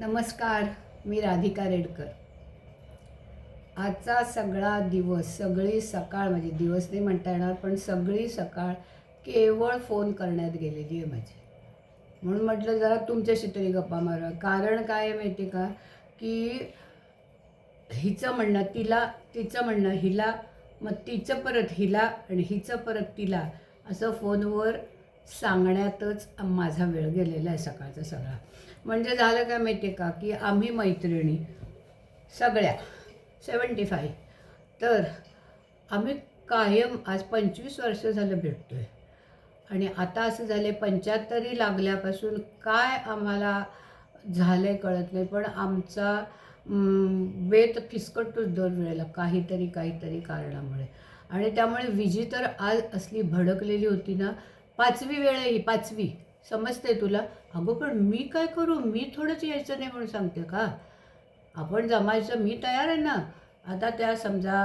नमस्कार मी राधिका रेडकर. आजचा सगळा दिवस सगळी सकाळ म्हणजे दिवस नाही म्हणता येणार पण सगळी सकाळ केवळ फोन करण्यात गेलेली आहे माझी. म्हणून म्हटलं जरा तुमच्याशी तरी गप्पा मारा कारण काय माहिती आहे का? की हिचं म्हणणं तिला तिचं म्हणणं हिला मग तिचं परत हिला आणि हिचं परत तिला असं फोनवर सांगण्यातच माझा वेळ गेलेला आहे सकाळचा सगळा. म्हणजे झालं काय माहिती आहे का की आम्ही मैत्रिणी सगळ्या सेवन्टी फाय तर आम्ही कायम आज पंचवीस वर्ष झालं भेटतो आहे आणि आता असं झालं पंच्याहत्तरी लागल्यापासून काय आम्हाला झालं आहे कळत नाही पण आमचा वेत फिसकटतोच दर वेळेला काहीतरी काहीतरी कारणामुळे. आणि त्यामुळे विजी तर आज असली भडकलेली होती ना पाचवी वेळ ही पाचवी. समजते तुला? अगं पण मी काय करू? मी थोडंच यायचं नाही म्हणून सांगते का? आपण जमायचं मी तयार आहे ना. आता त्या समजा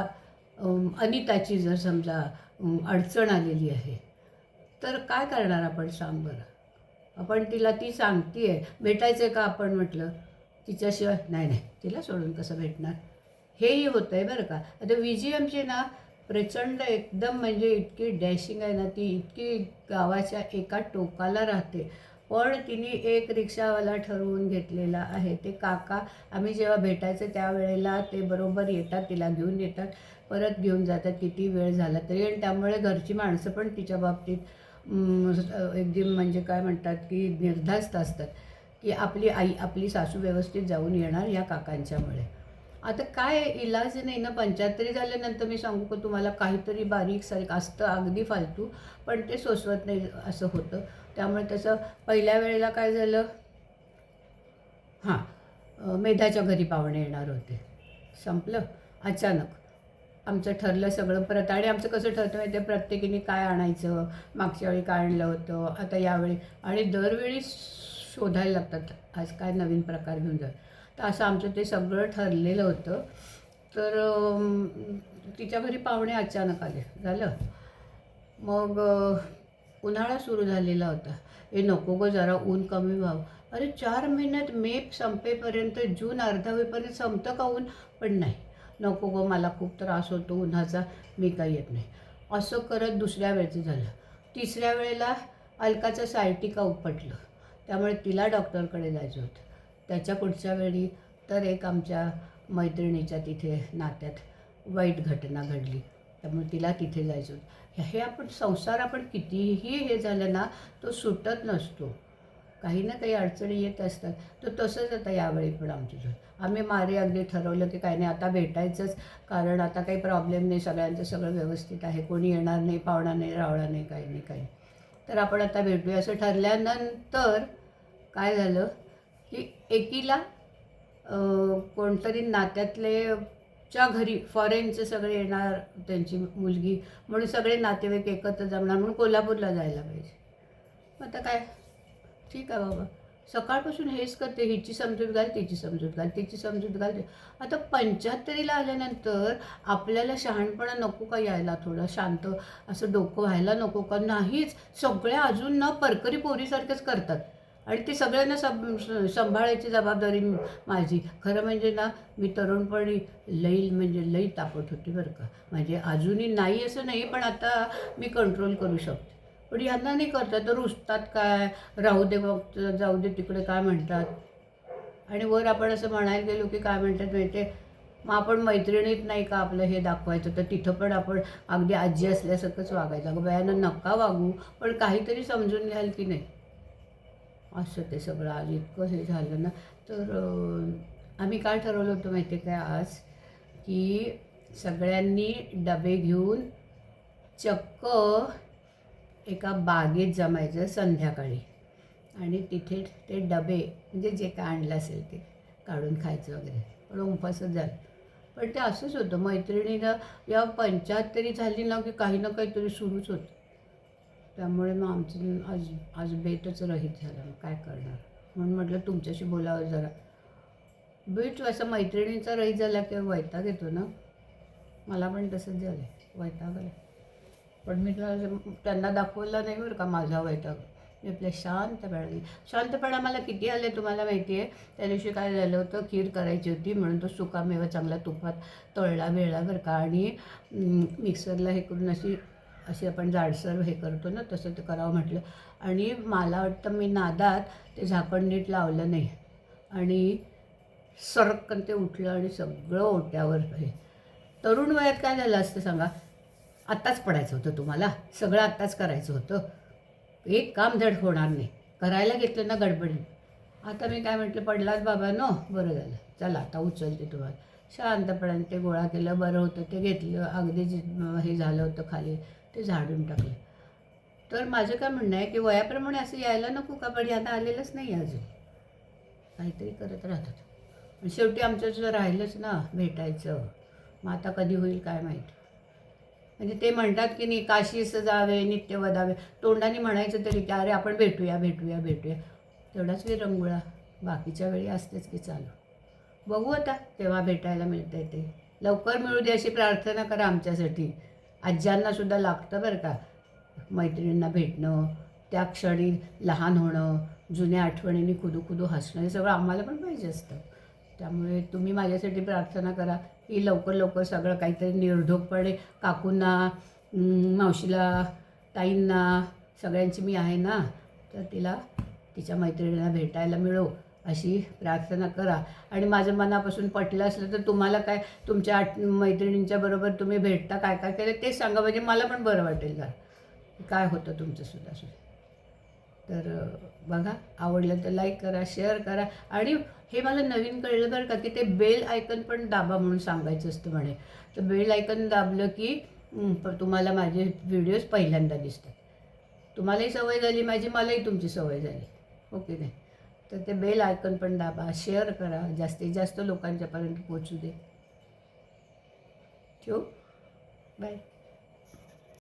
अनिताची जर समजा अडचण आलेली आहे तर काय करणार आपण सांग बरं? आपण तिला ती सांगते आहे भेटायचं आहे का आपण म्हटलं? तिच्याशिवाय नाही नाही तिला सोडून कसं भेटणार? हेही होतं आहे बरं का. आता विजी ना प्रचंड एकदम म्हणजे इतकी डॅशिंग आहे ना ती इतकी गावाच्या एका टोकाला राहते. पण तिने एक रिक्षावाला ठरवून घेतलेला आहे. ते काका आम्ही जेव्हा भेटायचं त्यावेळेला ते बरोबर येतात तिला घेऊन येतात परत घेऊन जातात. किती वेळ झाला तरी. आणि त्यामुळे घरची माणसं पण तिच्या बाबतीत एकदम म्हणजे काय म्हणतात की निर्धास्त असतात की आपली आई आपली सासू व्यवस्थित जाऊन येणार या काकांच्यामुळे. आता काय इलाज नाही ना पंच्याहत्तरी झाल्यानंतर मी सांगू का तुम्हाला काहीतरी बारीक सारीक असतं अगदी फालतू पण ते सोसवत नाही असं होतं. त्यामुळे तसं पहिल्या वेळेला काय झालं? हां मेधाच्या घरी पाहुणे येणार होते. संपलं? अचानक. आमचं ठरलं सगळं परत आणि आमचं कसं ठरतं माहिती आहे प्रत्येकीने काय आणायचं मागच्या वेळी काय आणलं होतं आता यावेळी. आणि दरवेळी शोधायला लागतात. आज काय नवीन प्रकार घेऊन जा तर असं आमचं ते सगळं ठरलेलं होतं. तर तिच्या घरी पाहुणे अचानक आले. झालं? मग उन्हाळा सुरू झालेला होता. हे नको गं जरा ऊन कमी व्हावं. अरे चार महिन्यात मे संपेपर्यंत जून अर्धा होईपर्यंत संपतं का ऊन? पण नाही. नको गं मला खूप त्रास होतो उन्हाचा. मी काही येत नाही. असं करत दुसऱ्या वेळचं झालं. तिसऱ्या वेळेला अलकाचं सायटिका उपटलं. त्यामुळे तिला डॉक्टरकडे जायचं होतं. त्याच्या पुढच्या वेळी तर एक आमच्या मैत्रिणीच्या तिथे नात्यात वाईट घटना घडली. त्यामुळे तिला तिथे जायचं होतं. हे आपण संसार आपण कितीही हे झालं ना तो सुटत नसतो. काही ना काही अडचणी येत असतात. तर तसंच आता यावेळी पण आमची आम्ही मारे अगदी ठरवलं की काही नाही आता भेटायचंच. कारण आता काही प्रॉब्लेम नाही. सगळ्यांचं सगळं व्यवस्थित आहे. कोणी येणार नाही पाहुणा नाही रावणार नाही काही नाही काही तर आपण आता भेटूया. असं ठरल्यानंतर काय झालं? की एकीला कोणतरी नात्यातले च्या घरी फॉरेनचे सगळे येणार त्यांची मुलगी म्हणून सगळे नातेवाईक एकत्र जमणार म्हणून कोल्हापूरला जायला पाहिजे. मग आता काय? ठीक आहे बाबा. सकाळपासून हेच करते हिची समजूत घाल तिची समजूत घाल तिची समजूत घाल. आता पंच्याहत्तरीला आल्यानंतर आपल्याला शहाणपणा नको का यायला थोडं? शांत असं डोकं व्हायला नको का? नाहीच. सगळ्या अजून ना परकरी पोरीसारखेच करतात. आणि ती सगळ्यांना सं सांभाळायची जबाबदारी माझी. खरं म्हणजे ना मी तरुणपणी लई म्हणजे लई तापट होती बरं का. म्हणजे अजूनही नाही असं नाही पण आता मी कंट्रोल करू शकते. पण यांना नाही करतात तर रुजतात काय? राहू दे मग जाऊ दे तिकडे काय म्हणतात. आणि वर आपण असं म्हणायला गेलो की काय म्हणतात माहिती मग आपण मैत्रिणीत नाही का आपलं हे दाखवायचं? तर तिथं पण आपण अगदी आजी असल्यासारखंच वागायचं. अगं बयानं नका वागू पण काहीतरी समजून घ्याल की नाही. असं ते सगळं आज इतकं हे झालं ना. तर आम्ही काय ठरवलं होतं माहिती आहे काय आज? की सगळ्यांनी डबे घेऊन चक्क एका बागेत जमायचं संध्याकाळी. आणि तिथे ते डबे म्हणजे जे काय आणलं असेल ते काढून खायचं वगैरे. पण उपासच झालं. पण ते असंच होतं मैत्रिणीनं या पंचाहत्तरी झाली ना की काही ना काहीतरी सुरूच होतं. त्यामुळे मग आमचं आज आज बेटच रहित झालं. मग काय करणार? म्हणून म्हटलं तुमच्याशी बोलावं जरा. बेट असं मैत्रिणींचा रहित झाला किंवा वैताग येतो ना? मला पण तसंच झालं आहे वैताग आला पण मी तुला त्यांना दाखवला नाही बरं का माझा वैताग. मी आपल्या शांतपणा शांतपणा मला किती आले तुम्हाला माहिती आहे त्या दिवशी काय झालं होतं? खीर करायची होती. म्हणून तो सुकामेवा चांगला तुपात तळला वेळा बरं का. आणि मिक्सरला हे करून अशी अशी आपण जाडसर हे करतो ना तसं ते करावं म्हटलं. आणि मला वाटतं मी नादात ते झाकण नीट लावलं नाही. आणि सरक्कन ते उठलं आणि सगळं ओट्यावर हे. तरुण वयात काय झालं असतं सांगा? आत्ताच पडायचं होतं तुम्हाला. सगळं आत्ताच करायचं होतं. एक काम धड होणार नाही. करायला घेतलं ना गडबडीत. आता मी काय म्हटलं पडलाच बाबा नो बरं झालं. चला आता उचलते तुम्हाला. शांतपणाने ते गोळा केलं बरं होतं ते घेतलं. अगदी हे झालं होतं खाली. ते झाडून टाकलं. तर माझं काय म्हणणं आहे की वयाप्रमाणे असं यायला नको का? पण यांना आलेलंच नाही अजून. काहीतरी करत राहतात. पण शेवटी आमचं जर राहिलंच ना भेटायचं मग आता कधी होईल काय माहीत? म्हणजे ते म्हणतात की नाही काशीस जावे नित्य वदावे तोंडाने म्हणायचं तरी की अरे आपण भेटूया भेटूया भेटूया. तेवढाच विरंगुळा. बाकीच्या वेळी असतेच की चालू. बघू आता तेव्हा भेटायला मिळतंय ते. लवकर मिळू दे अशी प्रार्थना करा आमच्यासाठी. आज्यांना सुद्धा लागतं बरं का. मैत्रिणींना भेटणं त्या क्षणी लहान होणं जुन्या आठवणींनी खुदू खुदू हसणं हे सगळं आम्हाला पण पाहिजे असतं. त्यामुळे तुम्ही माझ्यासाठी प्रार्थना करा की लवकर लवकर सगळं काहीतरी निर्धोकपणे काकूंना मावशीला ताईंना सगळ्यांची मी आहे ना तर तिला तिच्या मैत्रिणींना भेटायला मिळो. अशी प्रार्थना करा. आणि माझं मनापासून पटलं असलं तर तुम्हाला काय तुमच्या आठ मैत्रिणींच्या बरोबर तुम्ही भेटता काय काय केलं ते सांगा. म्हणजे मला पण बरं वाटेल जरा. काय होतं तुमचंसुद्धा सुद्धा तर बघा आवडलं तर लाईक करा शेअर करा. आणि हे मला नवीन कळलं बरं का की ते बेल आयकन पण दाबा म्हणून सांगायचं असतं म्हणे. तर बेल आयकन दाबलं की तुम्हाला माझे व्हिडिओज पहिल्यांदा दिसतात. तुम्हालाही सवय झाली माझी मलाही तुमची सवय झाली. ओके नाही तर ते बेल आयकन पण दाबा शेअर करा जास्तीत जास्त लोकांच्यापर्यंत पोचू दे. ठेवू? बाय.